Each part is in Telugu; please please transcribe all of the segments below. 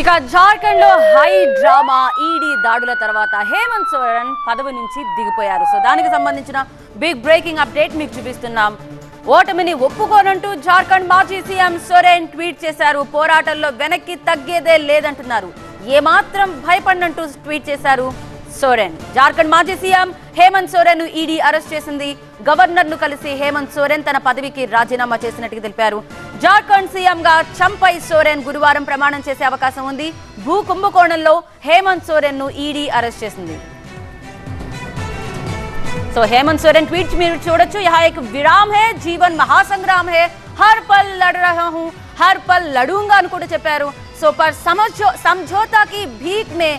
ఇక జార్ఖండ్లో హై డ్రామా ఈడీ దాడుల తర్వాత హేమంత్ సోరెన్ పదవి నుంచి దిగిపోయారు. సో దానికి సంబంధించిన బిగ్ బ్రేకింగ్ అప్డేట్ మీకు చూపిస్తున్నాం. ఓటమిని ఒప్పుకోనంటూ జార్ఖండ్ మాజీ సీఎం సోరెన్ ట్వీట్ చేశారు. పోరాటంలో వెనక్కి తగ్గేదే లేదంటున్నారు. ఏమాత్రం భయపడినట్టు ట్వీట్ చేశారు సోరెన్. జార్ఖండ్ మాజీ CM Hemant Soren ED arrest చేసింది. గవర్నర్ను కలిసి హేమంత్ సోరెన్ తన పదవికి రాజీనామా చేసినట్టుగా తెలిపారు. జార్ఖండ్ సీఎంగా చంపై సోరెన్ గురువారం ప్రమాణం చేసే అవకాశం ఉంది. భూ కుంభకోణంలో హేమంత్ సోరెన్ను ఈడీ అరెస్ట్ చేసింది. సో హేమంత్ సోరెన్ ట్వీట్ మీరు చూడొచ్చు. యహా విరామ్ హే జీవన్ మహాసంగ్రామ్ హే. హర్ పల్ లడ రహా హూ హర్ పల్ లడూంగా అని కూడా చెప్పారు. సో పర్ సమజో సంజోతాకి భీక్ మే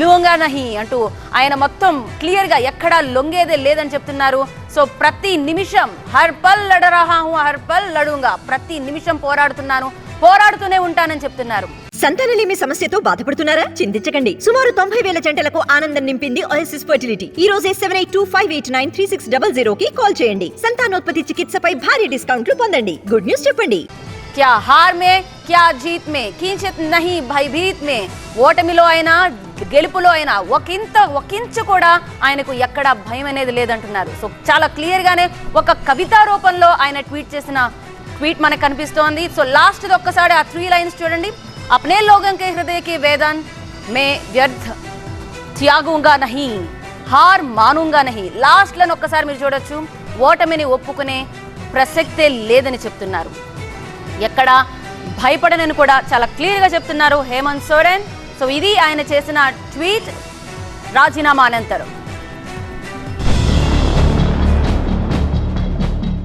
లూంగా నహి అంటూ ఆయన మొత్తం క్లియర్గా ఎక్కడా లొంగేదే లేదని చెప్తున్నారు. సో ప్రతి నిమిషం హర్ పల్ లడ రహా హూ హర్ పల్ లడుంగా ప్రతి నిమిషం పోరాడుతున్నాను పోరాడుతూనే ఉంటానని చెప్తున్నారు. సంతానలేమి సమస్యతో బాధపడుతున్నారా? చింతించకండి. సుమారు తొంభై వేల జంటలకు ఆనందం నింపింది ఓఎస్ఎస్ ఫర్టిలిటీ ఈ రోజే seven eight two five eight nine three six double zero కి కాల్ చేయండి. సంతానోత్పత్తి చికిత్సపై భారీ డిస్కౌంట్లు పొందండి. గుడ్ న్యూస్ చెప్పండి. క్యా హార్ మే క్యా జీత్ మే కించిత్ నహి భయభీత్ మే. ఓటమిలో అయినా గెలుపులో ఆయన ఒకంత ఒకించు కూడా ఆయనకు ఎక్కడ భయం అనేది లేదంటున్నారు. సో చాలా క్లియర్ గానే ఒక కవితా రూపంలో ఆయన ట్వీట్ చేసిన ట్వీట్ మనకు కనిపిస్తోంది. సో లాస్ట్ ఒక్కసారి ఆ త్రీ లైన్స్ చూడండి. అప్నే లోకంకే హృదయకి వేదాన్ వేదన్ మే వ్యర్థ త్యాగుంగా నహి హార్ మానుంగా నహి. లాస్ట్లను ఒక్కసారి మీరు చూడొచ్చు. ఓటమిని ఒప్పుకునే ప్రసక్తే లేదని చెప్తున్నారు. ఎక్కడ భయపడనని కూడా చాలా క్లియర్గా చెప్తున్నారు హేమంత్ సోరెన్. సో ఇది ఆయన చేసిన ట్వీట్ రాజీనామా అనంతరం.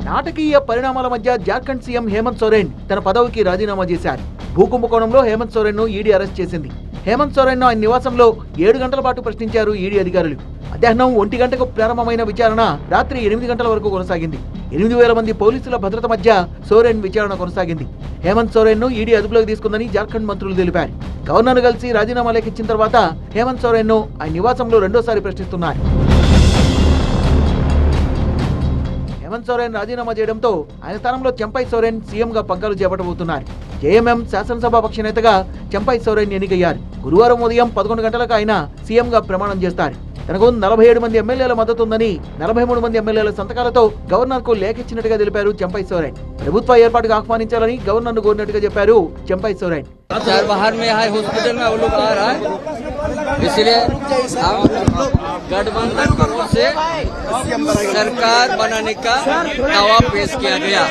నాటకీయ పరిణామాల మధ్య జార్ఖండ్ సీఎం హేమంత్ సోరెన్ తన పదవికి రాజీనామా చేశారు. భూకుంభకోణంలో హేమంత్ సోరెన్ను ఈడీ అరెస్ట్ చేసింది. హేమంత్ సోరెన్ను ఆయన నివాసంలో ఏడు గంటల పాటు ప్రశ్నించారు ఈడీ అధికారులు. మధ్యాహ్నం ఒంటి గంటకు ప్రారంభమైన విచారణ రాత్రి ఎనిమిది గంటల వరకు కొనసాగింది. ఎనిమిది వేల మంది పోలీసుల భద్రత మధ్య సోరెన్ విచారణ కొనసాగింది. హేమంత్ సోరెన్ను ఈడీ అదుపులోకి తీసుకుందని జార్ఖండ్ మంత్రులు తెలిపారు. గవర్నర్ కలిసి రాజీనామా లేఖ ఇచ్చిన తర్వాత హేమంత్ సోరెన్ను ఆయన నివాసంలో రెండోసారి ప్రశ్నిస్తున్నారు హేమంత్ సోరెన్ రాజీనామా చేయడంతో ఆయన స్థానంలో చెంపై సోరెన్ సీఎంగా పంకాలు చేపట్టబోతున్నారు జేఎంఎం శాసనసభ పక్ష నేతగా చెంపై సోరెన్ ఎన్నికయ్యారు. గురువారం ఉదయం పదకొండు గంటలకు ఆయన సీఎంగా ప్రమాణం చేస్తారు. తనకు నలభై ఏడు మంది ఎమ్మెల్యేల మద్దతు ఉందని నలభై మూడు మంది ఎమ్మెల్యేల సంతకాలతో గవర్నర్ కు లేఖ ఇచ్చినట్టుగా తెలిపారు చెంపై సోరెన్ ప్రభుత్వ ఏర్పాటుకు ఆహ్వానించాలని గవర్నర్ ను కోరినట్టుగా చెప్పారు చెంపై సోరెన్ चार बाहर में है हॉस्पिटल में वो लोग आ रहा है इसलिए हम गठबंधन की ओर से सरकार बनाने का दावा पेश किया गया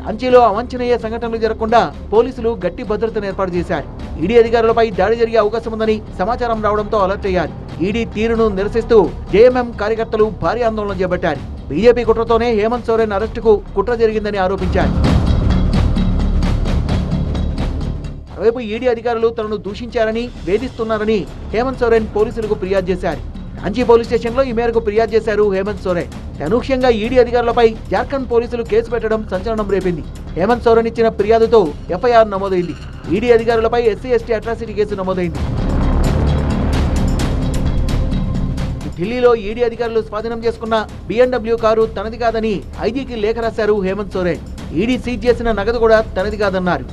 రాంచీలో అవాంఛనీయ సంఘటనలు జరగకుండా పోలీసులు గట్టి భద్రతను ఏర్పాటు చేశారు ఈడీ అధికారులపై దాడి జరిగే అవకాశం ఉందని సమాచారం రావడంతో అలర్ట్ అయ్యారు. ఈడీ తీరును నిరసిస్తూ జేఎంఎం కార్యకర్తలు భారీ ఆందోళన చేపట్టారు. బీజేపీ కుట్రతోనే హేమంత్ సోరెన్ అరెస్టుకు కుట్ర జరిగిందని ఆరోపించారు. మరోవైపు ఈడీ అధికారులు తనను దూషించారని వేధిస్తున్నారని హేమంత్ సోరెన్ పోలీసులకు ఫిర్యాదు చేశారు. రాంచీ పోలీస్ స్టేషన్లో ఈ మేరకు ఫిర్యాదు చేశారు హేమంత్ సోరెన్. అనూహ్యంగా ఈడీ అధికారులపై జార్ఖండ్ పోలీసులు కేసు పెట్టడం సంచలనం రేపింది. హేమంత్ సోరెన్ ఇచ్చిన ఫిర్యాదుతో ఎఫ్ఐఆర్ నమోదైంది. ఈడీ అధికారులపై ఎస్సీ ఎస్టీ అట్రాసిటీ కేసు నమోదైంది. ఢిల్లీలో ఈడీ అధికారులు స్వాధీనం చేసుకున్న బిఎండబ్ల్యూ కారు తనది కాదని ఐజీకి లేఖ రాశారు హేమంత్ సోరెన్. ఈడీ సీజ్ చేసిన నగదు కూడా తనది కాదన్నారు.